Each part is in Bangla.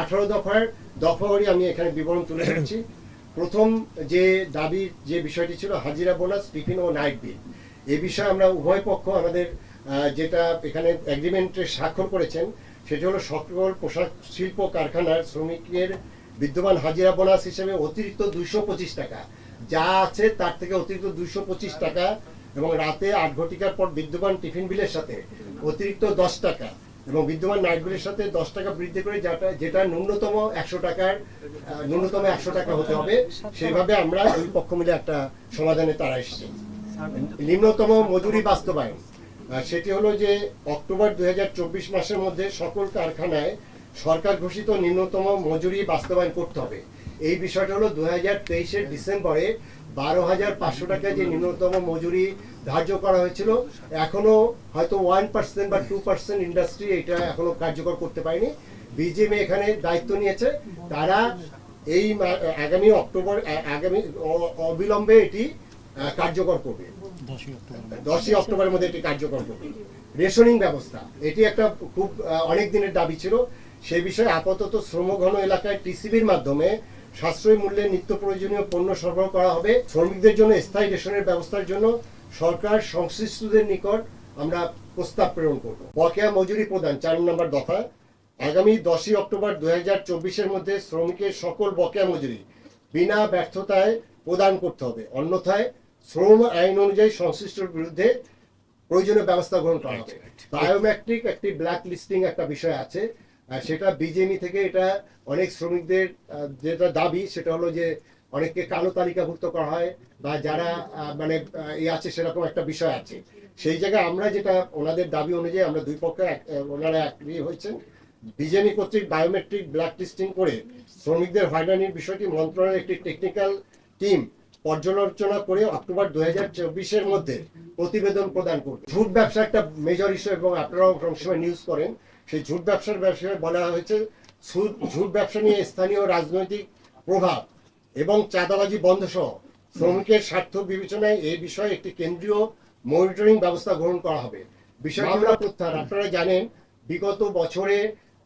আঠারো দফার দফাওয়ারি আমি এখানে বিবরণ তুলে ধরছি। প্রথম যে দাবির যে বিষয়টি ছিল হাজিরা বোনাস, টিফিন ও নাইট বিল। এ বিষয়ে আমরা উভয় পক্ষ আমাদের যেটা এখানে এগ্রিমেন্টে স্বাক্ষর করেছেন, সেটা হলো সকল পোশাক শিল্প কারখানার শ্রমিকের বিদ্যমান হাজিরা বোনাস হিসেবে অতিরিক্ত দুইশো পঁচিশ টাকা। যা আছে তার থেকে অতিরিক্ত দুইশো পঁচিশ টাকা এবং রাতে আট ঘটিকার পর বিদ্যমান টিফিন বিলের সাথে অতিরিক্ত দশ টাকা। এবং বিদ্যমান নাইটগুলির সাথে দশ টাকা বৃদ্ধি করে যেটা যেটা ন্যূনতম একশো টাকার ন্যূনতম একশো টাকা হতে হবে, সেইভাবে আমরা দুই পক্ষ মিলে একটা সমাধানে তারা এসেছি। নিম্নতম মজুরি বাস্তবায়ন সেটি হলো যে অক্টোবর দুই হাজার চব্বিশ মাসের মধ্যে সকল কারখানায় সরকার ঘোষিত নিম্নতম মজুরি বাস্তবায়ন করতে হবে। এই বিষয়টা হলো দু হাজার তেইশের ডিসেম্বরে বারো হাজার পাঁচশো টাকা যে ন্যূনতম মজুরি ধার্য করা হয়েছিল এখনও হয়তো ওয়ান পার্সেন্ট বা টু পার্সেন্ট ইন্ডাস্ট্রি এটা এখনও কার্যকর করতে পারেনি। বিজেপি এখানে দায়িত্ব নিয়েছে। তারা এই আগামী অক্টোবর আগামী অবিলম্বে এটি কার্যকর করবে। দশই অক্টোবরের মধ্যে এটি কার্যকর করবে। রেশনিং ব্যবস্থা এটি একটা খুব অনেক দিনের দাবি ছিল। সে বিষয়ে আপাতত শ্রমঘন এলাকায় টিসিবির মাধ্যমে সাশ্রয়ী মূল্যে নিত্য প্রয়োজনীয় পণ্য সরবরাহ করা হবে। শ্রমিকদের জন্য স্থায়ী রেশনের ব্যবস্থার জন্য সরকার সংশ্লিষ্টদের নিকট আমরা প্রস্তাব প্রেরণ করব। বকেয়া মজুরি প্রদান চার নম্বর দফা। আগামী দশই অক্টোবর দু হাজার চব্বিশের মধ্যে শ্রমিকের সকল বকেয়া মজুরি বিনা ব্যর্থতায় প্রদান করতে হবে। অন্যথায় শ্রম আইন অনুযায়ী সংশ্লিষ্টর বিরুদ্ধে প্রয়োজনীয় ব্যবস্থা গ্রহণ করা হবে। বায়োমেট্রিক একটি ব্ল্যাক লিস্টিং একটা বিষয় আছে। সেটা বিজেপি থেকে এটা অনেক শ্রমিকদের যেটা দাবি, সেটা হলো যে অনেককে কালো তালিকাভুক্ত করা হয় বা যারা মানে এই আছে, সেরকম একটা বিষয় আছে। সেই জায়গায় আমরা যেটা, ওনাদের দাবি অনুযায়ী আমরা দুই পক্ষে ওনারা একই হয়েছেন। বিজেপি কর্তৃক বায়োমেট্রিক ব্ল্যাক টেস্টিং করে শ্রমিকদের হয়রানির বিষয়টি মন্ত্রণালয়ের একটি টেকনিক্যাল টিম পর্যালোচনা করে অক্টোবর দুই হাজার মধ্যে প্রতিবেদন প্রদান করবে। ঝুট ব্যবসা একটা মেজর ইস্যু এবং আপনারাও সবসময় নিউজ করেন। সেই ঝুট ব্যবসার বিষয়ে বলা হয়েছে ঝুট ব্যবসা নিয়ে স্থানীয় রাজনৈতিক প্রভাব এবং চাঁদাবাজি বন্ধ সহ শ্রমিকের স্বার্থ বিবেচনায় এই বিষয়ে একটি কেন্দ্রীয় মনিটরিং ব্যবস্থা গ্রহণ করা হবে। প্রত্যাহার। আপনারা জানেন বিগত বছরে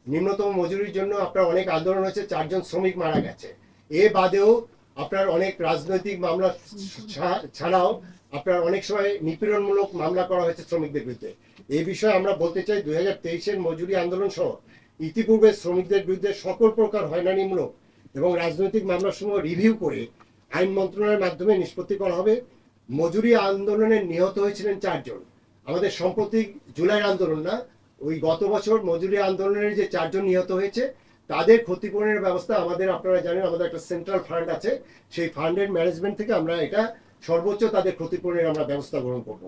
নিম্নতম মজুরির জন্য আপনার অনেক আন্দোলন হয়েছে চারজন শ্রমিক মারা গেছে। এ বাদেও আপনার অনেক রাজনৈতিক মামলা ছাড়াও আপনার অনেক সময় নিপীড়নমূলক মামলা করা হয়েছে শ্রমিকদের বিরুদ্ধে। এই বিষয়ে আমরা বলতে চাই দুই হাজার তেইশের মজুরি আন্দোলন সহ ইতিপূর্বে শ্রমিকদের বিরুদ্ধে সকল প্রকার হয়রানিমূলক এবং রাজনৈতিক মামলাসমূহ রিভিউ করে আইন মন্ত্রণালয়ের মাধ্যমে নিষ্পত্তি করা হবে। মজুরি আন্দোলনে নিহত হয়েছিলেন চারজন। আমাদের সম্প্রতি জুলাই আন্দোলন না, ওই গত বছর মজুরি আন্দোলনের যে চারজন নিহত হয়েছে, তাদের ক্ষতিপূরণের ব্যবস্থা আমাদের, আপনারা জানেন, আমাদের একটা সেন্ট্রাল ফান্ড আছে। সেই ফান্ডের ম্যানেজমেন্ট থেকে আমরা এটা সর্বোচ্চ তাদের ক্ষতিপূরণের আমরা ব্যবস্থা গ্রহণ করব।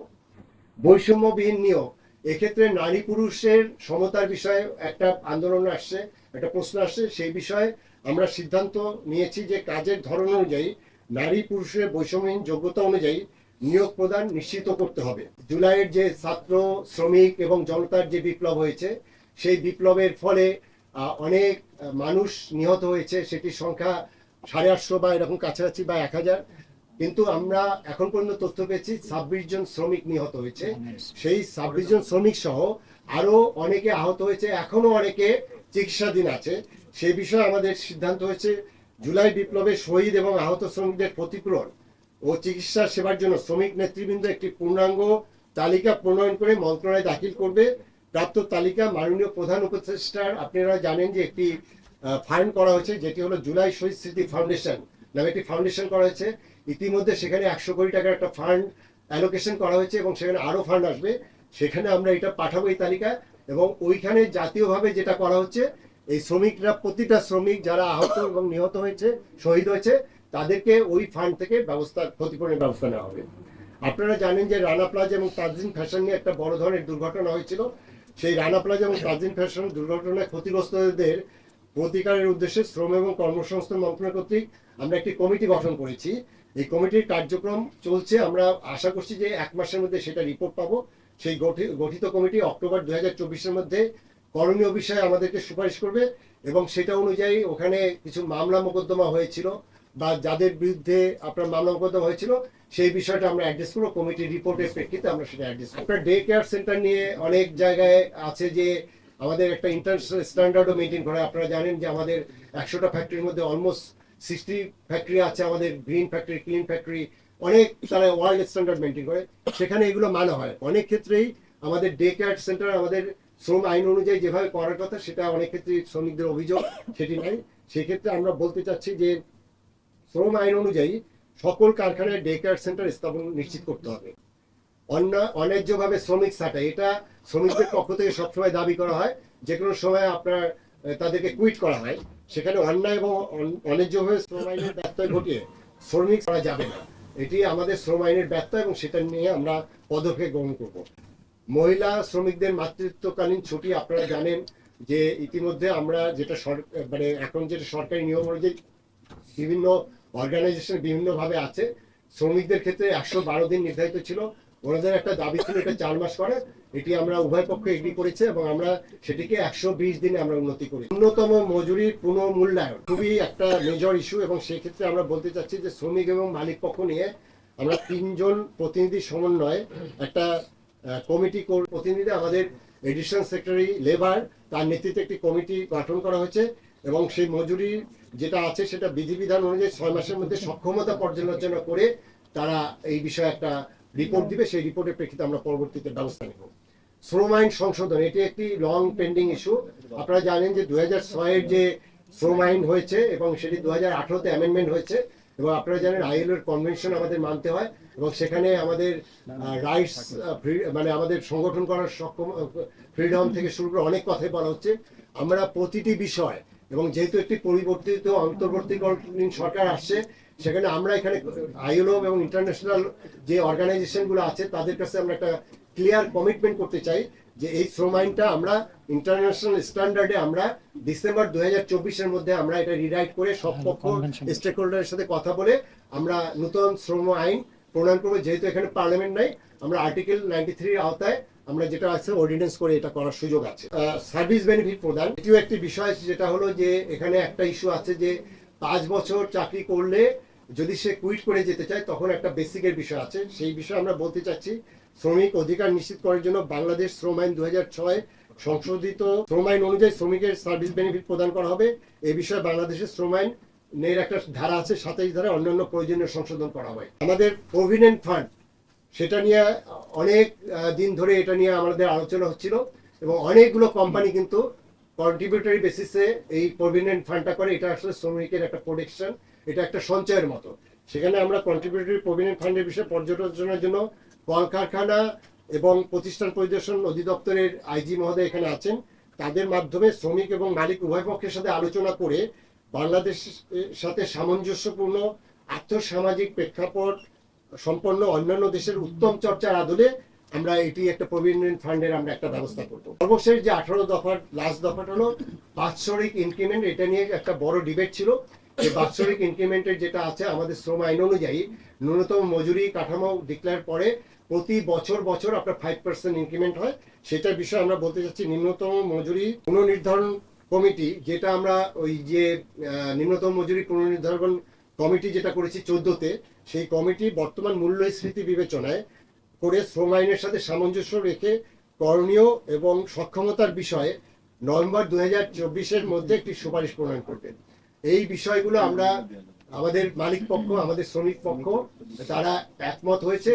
বৈষম্যবিহীন নিয়োগ এক্ষেত্রে নারী পুরুষের সমতার বিষয়ে একটা আন্দোলন আসছে, একটা প্রশ্ন আসছে। সেই বিষয়ে আমরা সিদ্ধান্ত নিয়েছি যে কাজের ধরন অনুযায়ী নারী পুরুষের বৈষম্যহীন যোগ্যতা অনুযায়ী নিয়োগ প্রদান নিশ্চিত করতে হবে। জুলাইয়ের যে ছাত্র, শ্রমিক এবং জনতার যে বিপ্লব হয়েছে, সেই বিপ্লবের ফলে অনেক মানুষ নিহত হয়েছে। সেটির সংখ্যা সাড়ে আটশো বা এরকম কাছাকাছি বা এক হাজার। কিন্তু আমরা এখন পর্যন্ত তথ্য পেয়েছি ছাব্বিশ জন শ্রমিক নিহত হয়েছে। সেই ছাব্বিশ জন শ্রমিক সহ আরও অনেকে আহত হয়েছে এখনও অনেকে চিকিৎসাধীন আছে। সেই বিষয়ে আমাদের সিদ্ধান্ত হয়েছে জুলাই বিপ্লবে শহীদ এবং আহত শ্রমিকদের ক্ষতিপূরণ ও চিকিৎসা সেবার জন্য শ্রমিক নেতৃবৃন্দ একটি পূর্ণাঙ্গ তালিকা প্রণয়ন করে মন্ত্রণালয়ে দাখিল করবে। প্রাপ্ত তালিকা মাননীয় প্রধান উপদেষ্টার আপনারা জানেন যে একটি ফান্ড করা হয়েছে যেটি হলো জুলাই শহীদ স্মৃতি ফাউন্ডেশন নামে একটি ফাউন্ডেশন করা হয়েছে। ইতিমধ্যে সেখানে একশো কোটি টাকার একটা ফান্ড অ্যালোকেশন করা হয়েছে এবং সেখানে আরও ফান্ড আসবে। সেখানে আমরা এটা পাঠাবো এই তালিকা এবং ওইখানে জাতীয়ভাবে যেটা করা হচ্ছে, এই শ্রমিকরা, প্রতিটা শ্রমিক যারা আহত এবং নিহত হয়েছে, শহীদ হয়েছে, তাদেরকে ওই ফান্ড থেকে ব্যবস্থা, ক্ষতিপূরণের ব্যবস্থা নেওয়া হবে। আপনারা জানেন যে রানা প্লাজা এবং তাজিন ফ্যাশন নিয়ে একটা বড় ধরনের দুর্ঘটনা হয়েছিল। সেই রানা প্লাজা এবং তাজিন ফ্যাশন দুর্ঘটনায় ক্ষতিগ্রস্তদের প্রতিকারের উদ্দেশ্যে শ্রম এবং কর্মসংস্থান মন্ত্রণালয় কর্তৃক আমরা একটি কমিটি গঠন করেছি। এই কমিটির কার্যক্রম চলছে। আমরা আশা করছি যে এক মাসের মধ্যে সেটা রিপোর্ট পাবো। সেই গঠিত কমিটি অক্টোবর দুই হাজার মধ্যে করণীয় বিষয়ে আমাদেরকে সুপারিশ করবে এবং সেটা অনুযায়ী ওখানে কিছু মামলা মোকদ্দমা হয়েছিল বা যাদের বিরুদ্ধে আপনার মামলা মোকদ্দমা হয়েছিল, সেই বিষয়টা আমরা অ্যাড্রেস করব। কমিটির রিপোর্টের প্রেক্ষিতে আমরা সেটা অ্যাড্রেস আপনার ডে কেয়ার সেন্টার নিয়ে অনেক জায়গায় আছে যে আমাদের একটা ইন্টারন্যাশনাল স্ট্যান্ডার্ডও মেনটেন করে। আপনারা জানেন যে আমাদের একশোটা ফ্যাক্টরির মধ্যে অলমোস্ট সিক্সটি ফ্যাক্টরি আছে আমাদের গ্রিন ফ্যাক্টরি ক্লিন ফ্যাক্টরি অনেক তারা ওয়ার্ল্ড স্ট্যান্ডার্ড মেনটেন করে। সেখানে এগুলো মানা হয়। অনেক ক্ষেত্রেই আমাদের ডে কেয়ার সেন্টার আমাদের শ্রম আইন অনুযায়ী যেভাবে করার কথা, সেটা অনেক ক্ষেত্রে শ্রমিকদের অভিযোগ, সেটি নাই। সেক্ষেত্রে আমরা বলতে চাচ্ছি যে শ্রম আইন অনুযায়ী সকল কারখানায় ডে কেয়ার সেন্টার স্থাপন নিশ্চিত করতে হবে। অন্য শ্রমিক ছাঁটাই এটা শ্রমিকদের পক্ষ থেকে সবসময় দাবি করা হয় যে কোনো সময় আপনার তাদেরকে কুইট করা হয়, সেখানে অন্যায় এবং অন- অন্যায্যভাবে শ্রম আইনের ব্যত্যয় ঘটিয়ে শ্রমিক করা যাবে না। এটি আমাদের শ্রম আইনের ব্যত্যয় এবং সেটা নিয়ে আমরা পদক্ষেপ গ্রহণ করব। মহিলা শ্রমিকদের মাতৃত্বকালীন ছুটি, আপনারা জানেন যে ইতিমধ্যে আমরা যেটা মানে এখন যেটা সরকারি নিয়ম অনুযায়ী বিভিন্ন অর্গানাইজেশন বিভিন্নভাবে আছে। শ্রমিকদের ক্ষেত্রে একশো বারো দিন নির্ধারিত ছিল। ওনাদের একটা দাবি ছিল এটা চার মাস করে এটি আমরা উভয় পক্ষ এগ্রি করেছে এবং আমরা সেটিকে একশো বিশ দিনে আমরা উন্নতি করি ন্যূনতম মজুরির পুনর্মূল্যায়ন খুবই একটা মেজর ইস্যু এবং সেক্ষেত্রে আমরা বলতে চাচ্ছি যে শ্রমিক এবং মালিক পক্ষ নিয়ে আমরা তিনজন প্রতিনিধি সমন্বয়ে একটা কমিটি প্রতিনিধি আমাদের এডিশনাল সেক্রেটারি লেবার তার নেতৃত্বে একটি কমিটি গঠন করা হয়েছে এবং সেই মজুরি যেটা আছে সেটা বিধিবিধান অনুযায়ী ছয় মাসের মধ্যে সক্ষমতা পর্যালোচনা করে তারা এই বিষয়ে একটা রিপোর্ট দিবে, সেই রিপোর্টের প্রেক্ষিতে আমরা পরবর্তীতে ব্যবস্থা নেব। শ্রম আইন সংশোধন, এটি একটি লং পেন্ডিং ইস্যু আপনারা জানেন যে দু হাজার ছয়ের যে শ্রম আইন হয়েছে এবং সেটি দু হাজার আঠারোতে অ্যামেন্ডমেন্ট হয়েছে এবং আপনারা জানেন আইএলওর কনভেনশন আমাদের মানতে হয় এবং সেখানে আমাদের রাইটস মানে আমাদের সংগঠন করার সক্ষম ফ্রিডম থেকে শুরু করে অনেক কথাই বলা হচ্ছে। আমরা প্রতিটি বিষয় এবং যেহেতু একটি পরিবর্তিত অন্তর্বর্তীকালীন সরকার আসছে সেখানে আমরা এখানে আইএলও এবং ইন্টারন্যাশনাল যে অর্গানাইজেশনগুলো আছে তাদের কাছে আমরা একটা ক্লিয়ার কমিটমেন্ট করতে চাই যে এই শ্রম আইনটা আমরা ইন্টারন্যাশনাল স্ট্যান্ডার্ডে আমরা ডিসেম্বর দু হাজার চব্বিশের মধ্যে আমরা এটা রিরাইট করে সব পক্ষ স্টেক হোল্ডারের সাথে কথা বলে আমরা নতুন শ্রম আইন প্রণয়ন করব। যেহেতু এখানে পার্লামেন্ট নাই আমরা আর্টিকেল নাইনটি থ্রির আওতায় আমরা যেটা আছে অর্ডিন্যান্স করে এটা করার সুযোগ আছে। সার্ভিস বেনিফিট প্রদান। এটিও একটি বিষয় যেটা হলো যে এখানে একটা ইস্যু আছে যে পাঁচ বছর চাকরি করলে যদি সে কুইট করে যেতে চায়, তখন একটা বেসিকের বিষয় আছে। সেই বিষয়ে আমরা বলতে চাচ্ছি, শ্রমিক অধিকার নিশ্চিত করার জন্য বাংলাদেশ শ্রম আইন সংশোধিত শ্রম আইন অনুযায়ী শ্রমিকের সার্ভিস বেনিফিট প্রদান করা হবে। এই বিষয়ে বাংলাদেশের শ্রম আইন এর একটা ধারা আছে, সাতাইশ ধারা অন্যান্য প্রয়োজনীয় সংশোধন করা হয়। আমাদের প্রভিডেন্ট ফান্ড সেটা নিয়ে অনেক দিন ধরে এটা নিয়ে আমাদের আলোচনা হচ্ছিল এবং অনেকগুলো কোম্পানি কিন্তু কন্ট্রিবিউটরি বেসিসে এই প্রভিডেন্ট ফান্ডটা করে। এটা আসলে শ্রমিকের একটা প্রোটেকশন এটা একটা সঞ্চয়ের মতো। সেখানে আমরা কন্ট্রিবিউটরি প্রভিডেন্ট ফান্ডের বিষয়ে পর্যটনের জন্য কলকারখানা এবং প্রতিষ্ঠান পরিদর্শন অধিদপ্তরের আইজি মহোদয় এখানে আছেন। তাদের মাধ্যমে শ্রমিক এবং মালিক উভয় পক্ষের সাথে আলোচনা করে বাংলাদেশের সাথে সামঞ্জস্যপূর্ণ আর্থসামাজিক প্রেক্ষাপট সম্পন্ন অন্যান্য দেশের উত্তম চর্চার আদলে আমরা এটি একটা প্রভিডেন্ট ফান্ডের আমরা একটা ব্যবস্থা করব। সর্বশেষ যে আঠারো দফার লাস্ট দফাটা হলো বাৎসরিক ইনক্রিমেন্ট এটা নিয়ে একটা বড় ডিবেট ছিল যে বাৎসরিক ইনক্রিমেন্টের যেটা আছে আমাদের শ্রম আইন অনুযায়ী ন্যূনতম মজুরি কাঠামো ডিক্লেয়ার পরে প্রতি বছর বছর আপনার ফাইভ পার্সেন্ট ইনক্রিমেন্ট হয়। সেটার বিষয়ে আমরা বলতে চাচ্ছি নিম্নতম মজুরি পুনর্নির্ধারণ কমিটি, যেটা আমরা ওই যে নিম্নতম মজুরি পুনর্নির্ধারণ কমিটি যেটা করেছি চোদ্দতে, সেই কমিটি বর্তমান মূল্যস্ফীতি বিবেচনায় করে শ্রম আইনের সাথে সামঞ্জস্য রেখে করণীয় এবং সক্ষমতার বিষয়ে নভেম্বর দু হাজার চব্বিশের মধ্যে একটি সুপারিশ প্রণয়ন করবেন এই বিষয়গুলো আমরা আমাদের মালিক পক্ষ আমাদের শ্রমিক পক্ষ তারা একমত হয়েছে